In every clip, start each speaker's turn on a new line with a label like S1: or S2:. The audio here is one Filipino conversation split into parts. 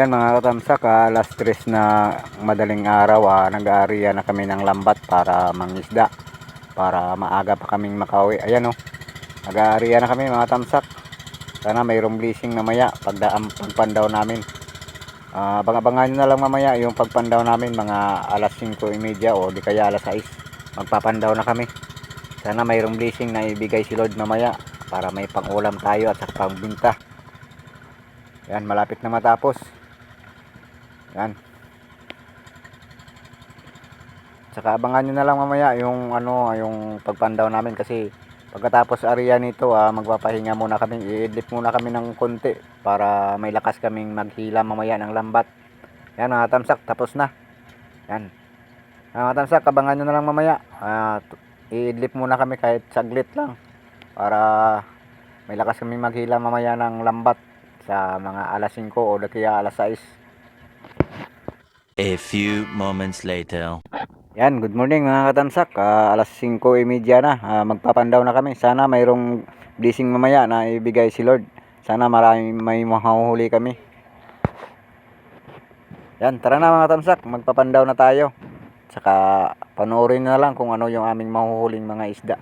S1: Ayan mga katamsak, ah, alas 3 na madaling araw, ah, nag-aariya na kami ng lambat para mangisda. Para maaga pa kaming makauwi. Ayan oh, nag-aariya na kami mga tamsak. Sana mayroong blessing mamaya pagdaan pagpandaw namin. Ah, abang-abangan nyo na lang mamaya yung pagpandaw namin mga alas 5.30 o di kaya alas 6. Magpapandaw na kami. Sana mayroong blessing na ibigay si Lord mamaya para may pang-ulam tayo at saka pangbinta. Yan, malapit na matapos. Yan. Saka abangan nyo na lang mamaya yung ano, yung pagpandaw namin kasi pagkatapos area nito, ah, magpapahinga muna kami. I-idlip muna kami ng konti para may lakas kaming maghila mamaya ng lambat. Yan mga tamsak, tapos na. Yan. Ah, Mga tamsak, abangan nyo na lang mamaya. Ah, i-idlip muna kami kahit saglit lang para may lakas kaming maghila mamaya ng lambat sa mga alas 5 o kaya alas 6.
S2: A few moments later.
S1: Yan, good morning mga katamsak. Ah, alas 5.30 na. Ah, magpapandaw na kami. Sana mayroong blessing mamaya na ibigay si Lord. Sana marami may mahuhuli kami. Yan, tara na mga tamsak. Magpapandaw na tayo. Saka panoorin na lang kung ano yung aming mahuhuling mga isda.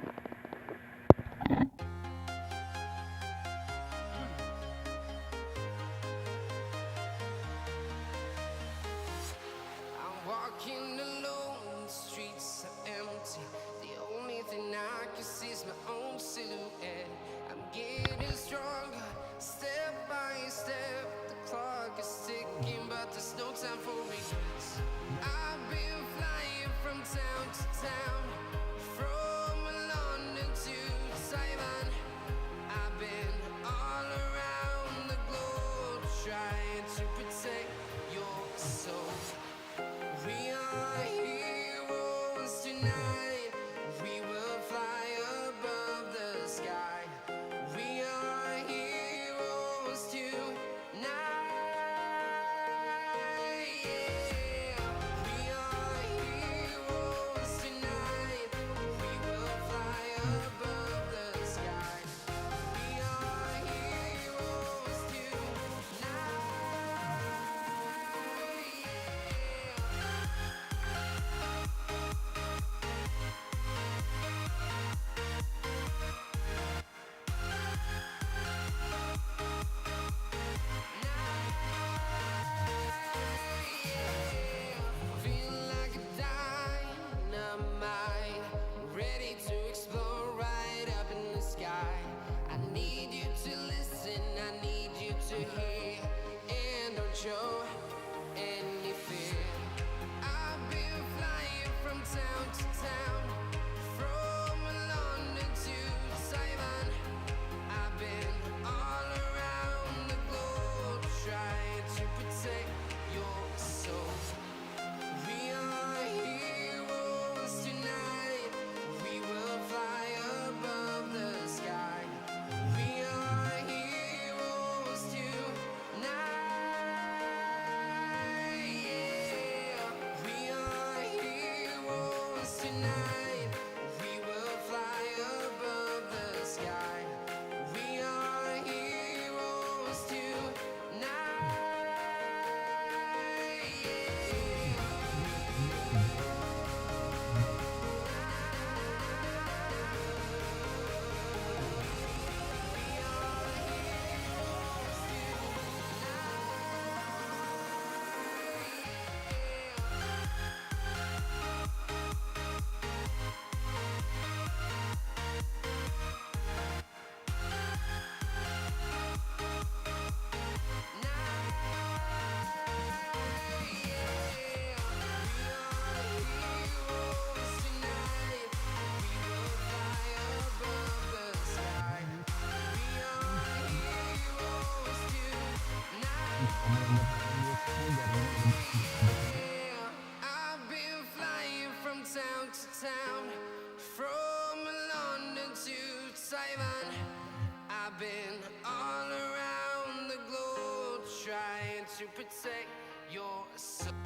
S3: To protect your soul.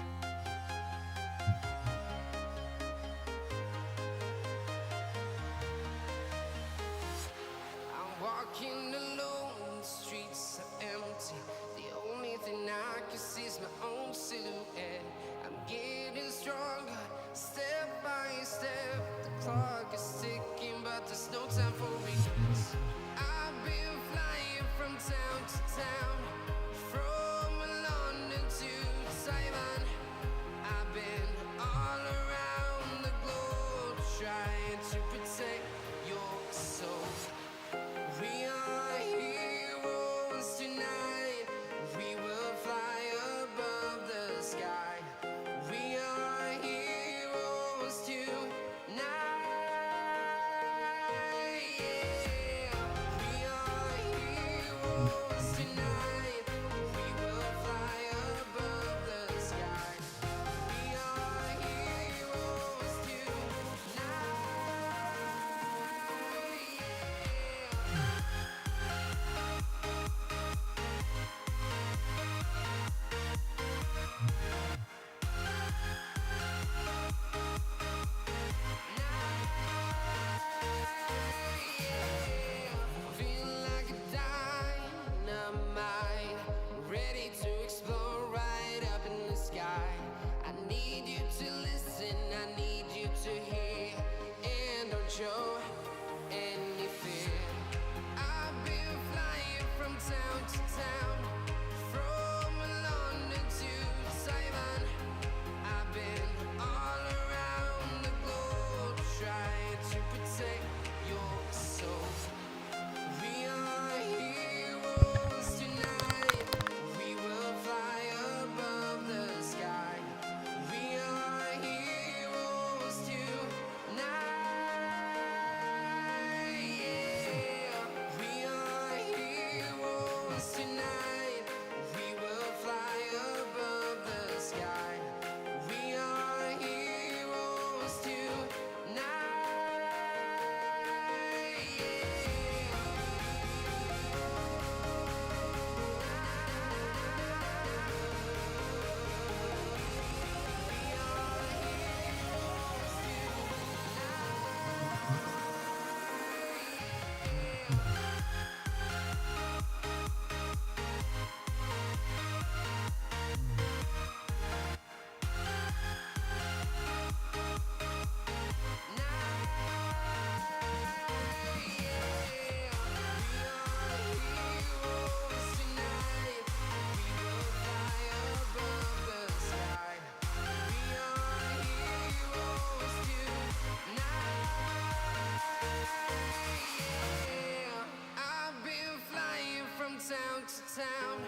S3: Town,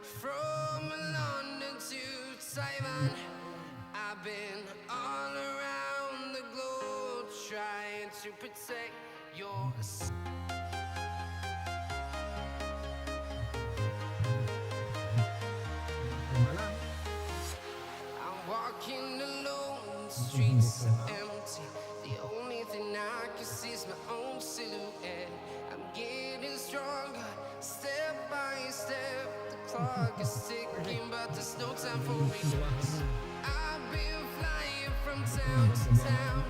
S3: from London to Taiwan. I've been all around the globe trying to protect your.
S1: I'm walking alone, the streets Clock is ticking, but there's no time for regrets. I've been flying from town to town,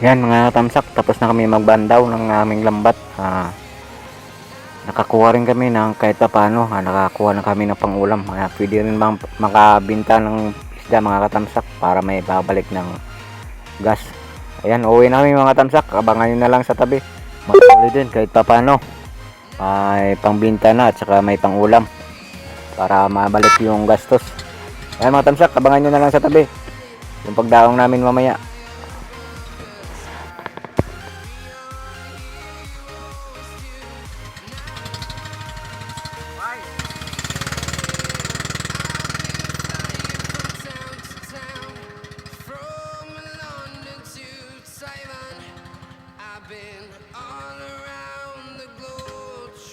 S4: Yan mga tamsak, tapos na kami magbandaw ng aming lambat. Ah, nakakuha rin kami ng kahit pa paano, ah, nakakuha na kami ng pangulam. Ah, pwede rin bang makabinta ng isda mga katamsak para may babalik ng gas. Ayan, uwi namin mga tamsak, abangan nyo na lang sa tabi. Makakuli din kahit pa paano. May pangbinta na at saka may pangulam para mabalik yung gastos. Ayan mga tamsak, abangan nyo na lang sa tabi. Yung pagdaong namin mamaya.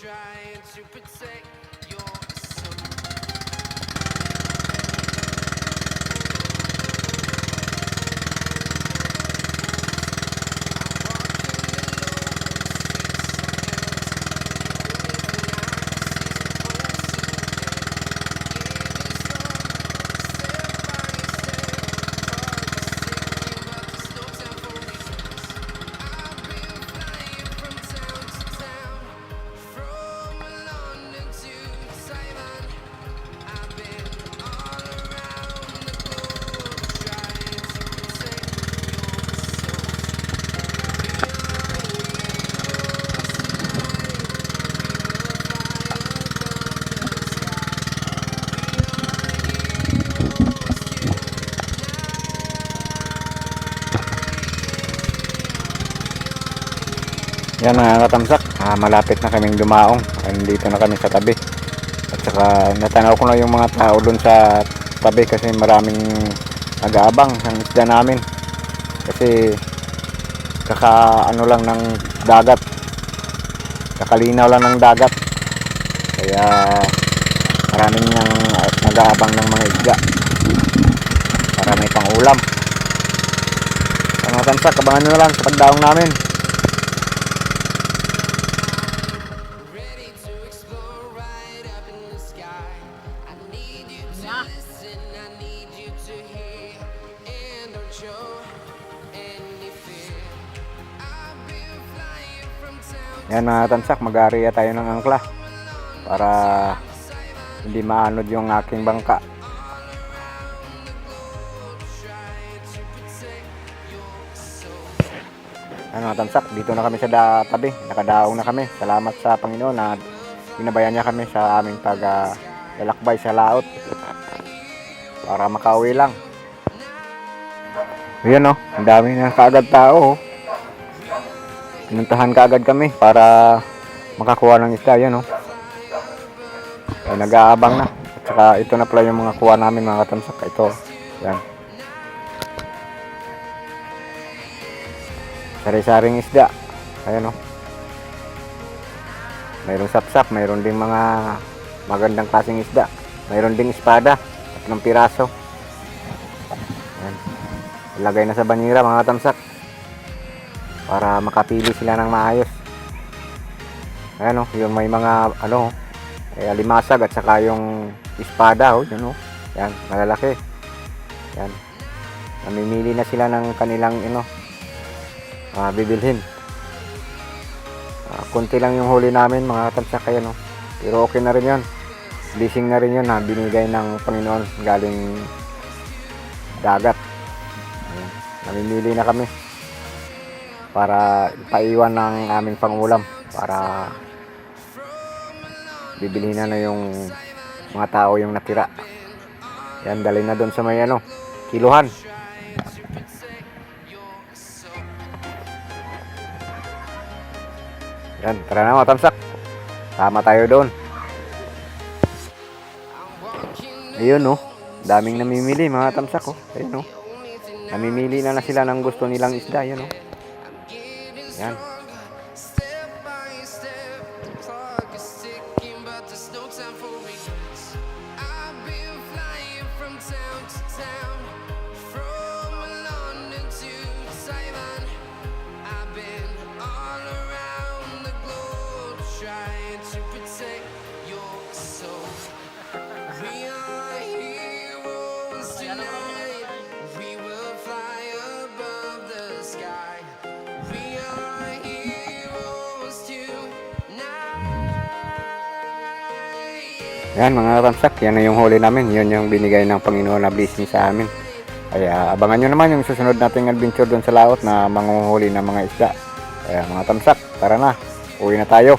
S1: Trying to protect
S4: Yan mga katamsak, ah, malapit na kaming dumaong. Nandito na kami sa tabi. At saka natanaw ko na yung mga tao doon sa tabi kasi maraming nag-aabang ng isda namin. Kasi kaka ano lang ng dagat. Kakalinaw lang ng dagat. Kaya maraming nang nag-aabang ng mga isda. Para may pang-ulam. Mga katamsak, abangan nyo na lang sa pagdaong namin. Yan mga tansak, mag-aariya tayo ng angkla para hindi maanod yung aking bangka. Ano tansak, dito na kami sa tabi, nakadaong na kami. Salamat sa Panginoon na binabayan niya kami sa aming pag lalakbay sa laot para makauwi lang. Yun oh, ang dami na kaagad tao oh. Pinuntahan kaagad kami para makakuha ng isda, yan oh. Ay, nag-aabang na. At saka ito na pala yung mga kuha namin mga katamsak. Ito, yan. Sari-saring isda. Ayan oh. Mayroong sapsap, mayroon ding mga magandang klaseng isda. Mayroon ding espada, tatlong piraso. Ayan. Ilagay na sa banyera mga tamsak para makapili sila ng maayos. Ayan oh, yung may mga ano, eh, alimasag at saka yung espada oh, yun oh. Yan, malalaki. Yan. Namimili na sila ng kanilang ano, ah, bibilhin. Ah, konti lang yung huli namin mga tamsak kaya no. Pero okay na rin yun. Blessing na rin yun na binigay ng Panginoon galing dagat. Ayan. Namimili na kami para ipaiwan ng aming pangulam para bibilhin na na yung mga tao yung natira. Yan, dali na doon sa may ano, kiluhan. Yan, tara na mga tamsak. Tama tayo doon. Ayun no, daming namimili mga tamsak oh. Ayun no. Namimili na na sila ng gusto nilang isda, yun oh. Yan. Yan mga kamsak, yan na yung huli namin. Yun yung binigay ng Panginoon na blessing sa amin. Kaya abangan nyo naman yung susunod nating adventure doon sa laot na manguhuli ng mga isda. Kaya mga tamsak, tara na. Uwi na tayo.